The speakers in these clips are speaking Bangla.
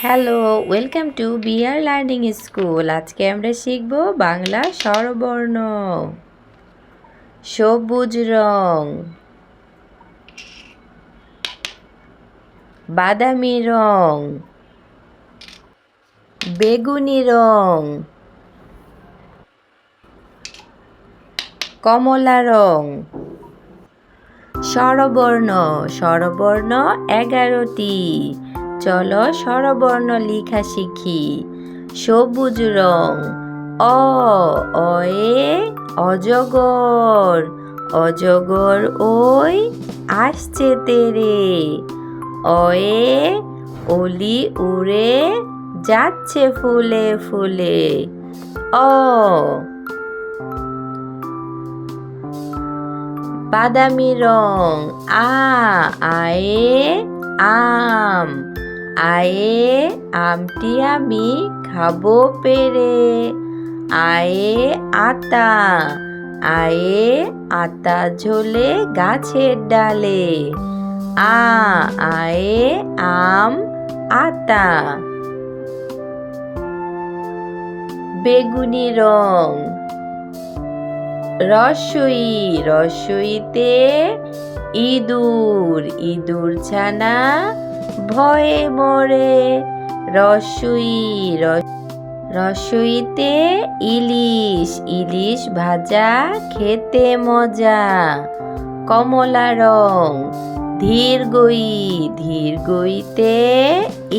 Hello welcome to bear learning school আজকে আমরা শিখব বাংলা স্বরবর্ণ। সবুজ রং। বাদামি রং। বেগুনি রং। কমলা রং। স্বরবর্ণ। স্বরবর্ণ এগারোটি। চলো স্বরবর্ণ লিখা শিখি। সবুজ রং, অ, অয়ে, অজগর অজগর ওই আসছে তেরে। অয়ে, অলি উড়ে যাচ্ছে ফুলে ফুলে। অ। বাদামি রং, আ, আয়ে, আম। আয়ে আমটি আমি খাব পেরে আয়ে আতা আয়ে আতা ঝোলে গাছের ডালে। আ, আয়ে আম আতা। বেগুনি রং। রসই, রসইতে ইঁদুর ইঁদুর ছানা ভয়ে মরে রসই রসইতে ইলিশ ইলিশ ভাজা, খেতে মজা, কমলা রং ধীর গই ধীর গইতে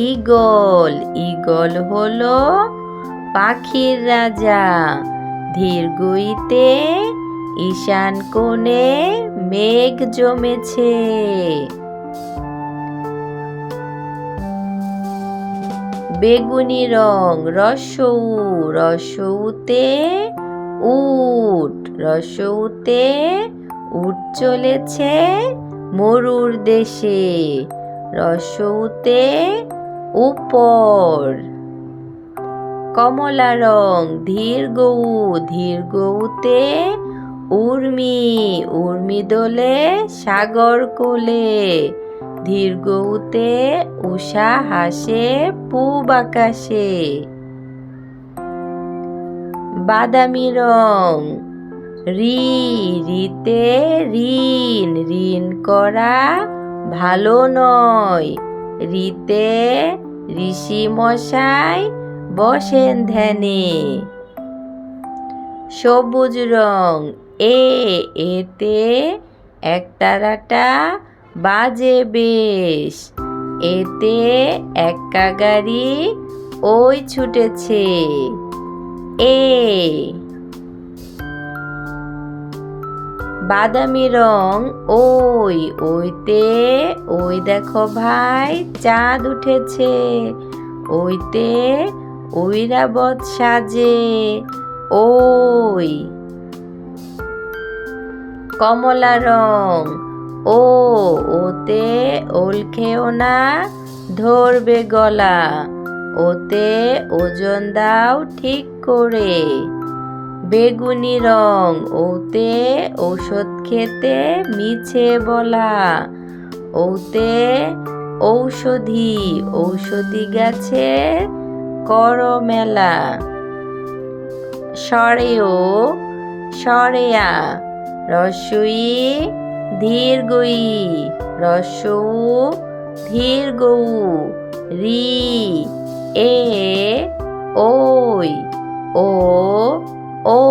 ইগল ইগল হলো পাখির রাজা ধীর গইতে ঈশান কোণে মেঘ জমেছে। বেগুনি রং, রসৌ, রসৌতে উট রসৌতে উট চলেছে মরুর দেশে, রসৌতে উপর। কমলা রং, ধীর গৌ, ধীর গৌতে উর্মি উর্মি দোলে সাগর কোলে। ধীর গৌতে, উষা হাসে, পূব আকাশে। বাদামি রং, রি, রিতে ঋণ ঋণ করা ভালো নয়। রিতে ঋষি মশাই বসেন ধ্যানে। সবুজ রং, এ, এতে একতারাটা বাজে বেশ। এতে একা গাড়ি ওই ছুটেছে। এ। বাদামি রং ওই, ওইতে, ওই দেখো ভাই, চাঁদ উঠেছে। ওইতে ঐরাবত সাজে। ওই। কমলা রং ও, ওতে ওল খেও না, ধরবে গলা। ওতে ওজন দাও ঠিক করে। বেগুনি রং, ওতে ঔষধ খেতে মিছে বলা। ওতে ঔষধি ঔষধি গাছে কর মেলা সরেও, সরেয়া, রসই রসৌ ধীর গৌ রি, এ, ওই, ও ও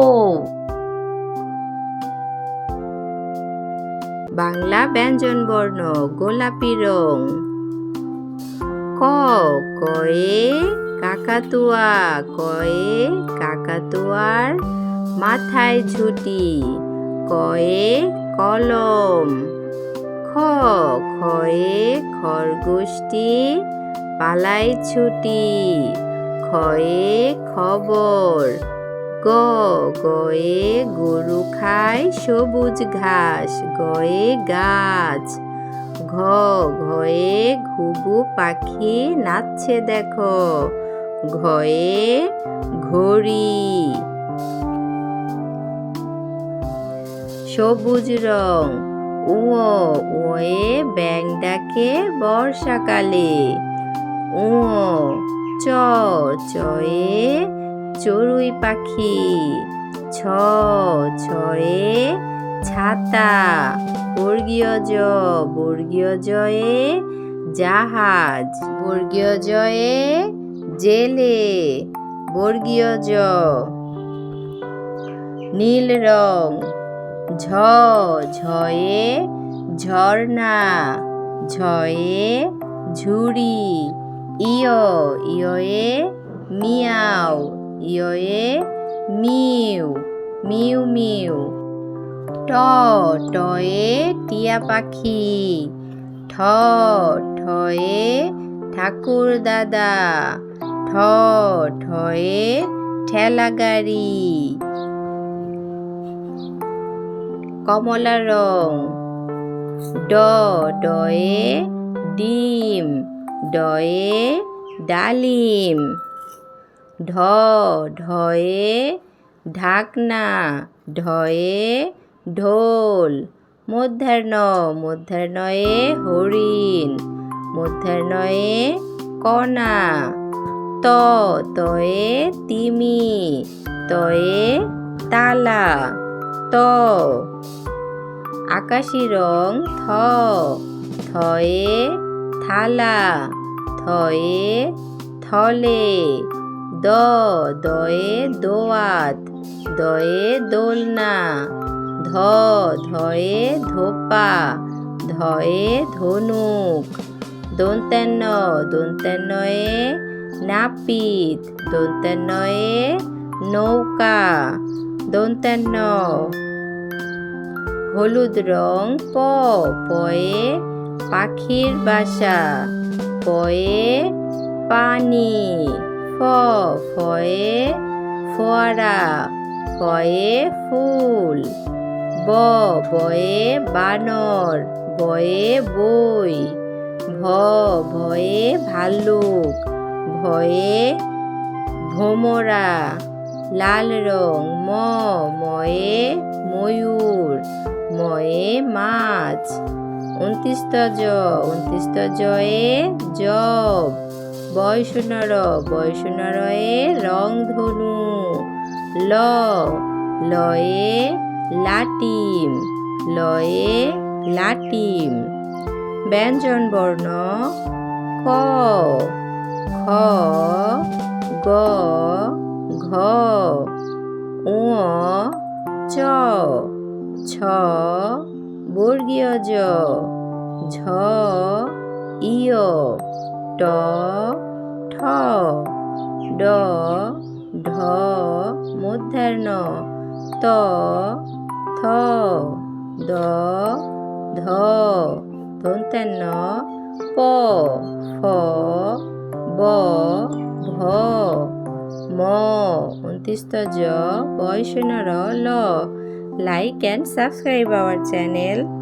বাংলা ব্যঞ্জন বর্ণ, গোলাপি রং। ক, কয়ে কাকাতুয়া, কয়ে কাকাতুয়ার মাথায় ঝুটি। কয়ে কলম। খ খয়ে খরগোষ্ঠী পালাই ছুটি। খয়ে খবর, গ, গয়ে গরু খায় সবুজ ঘাস, গয়ে গাছ। ঘ, ঘয়ে ঘুঘু পাখি নাচছে দেখো, ঘয়ে ঘড়ি। সবুজ রং। উঁ উয়ে ব্যাং ডাকে বর্ষাকালে। উঁ চ, চয়ে চড়ুই পাখি। ছ, ছয়ে ছাতা। বর্গীয় জ, বর্গীয় জয়ে জাহাজ। বর্গীয় জয়ে জেলে। বর্গীয় জ, নীল রং। ঝ, ঝয়ে ঝর্ণা, ঝয়ে ঝুড়ি, ইয় ইয়ে মিয়াও ইয়ে মিউ মিউ মিউ। ট, টয়ে টিয়া পাখি, ঠ, ঠয়ে ঠাকুর দাদা, ঠ, ঠয়ে ঠেলা গাড়ি কমলা রং। ড, ডয়ে ডিম, ডয়ে ডালিম। ঢ, ঢয়ে ঢাকনা, ঢয়ে ঢোল। মধ্যাহ্ন, মধ্যাহ্নয়ে হরিণ, মধ্যাহ্নয়ে কণা। ত, তয়ে তিমি, তয়ে তালা। ত আকাশি রং থ থয়ে থালা, থয়ে থলে, দ, দয়ে দোয়াত, দয়ে দোলনা, ধ, ধয়ে ধোপা, ধয়ে ধনুক, দন্তান্ন, দন্তান্নয়ে নাপিত, দন্তান্নয়ে নৌকা, দন্তান্ন হলুদ রং প, পয়ে পাখির বাসা, পয়ে পানি, ফ, ফয়ে ফোয়ারা ফয়ে ফুল, ব, বয়ে বানর, বয়ে বই, ভ, ভয়ে ভাল্লুক, ভয়ে ভোমরা, লাল রং ম, ময়ে ময়ূর ময়ে মাছ। উনত্রিশত জ উনত্রিশত জয়ে জব। বয়সনর, বয়সনরয়ে রংধনু। ল, লয়ে লাটিম লয়ে লাটিম। ব্যঞ্জন বর্ণ ক খ, গ, ঘ উ চ। ছ, বর্গীয় জ, ঝ, ইয়, ট, ঠ, ড, ঢ, মধ্যাহ্ন, ত, থ, দ, ধ দন্তান্ন প, ফ, ব, ভ, ম উনত্রিশত জ বয়সনর ল like and subscribe our channel.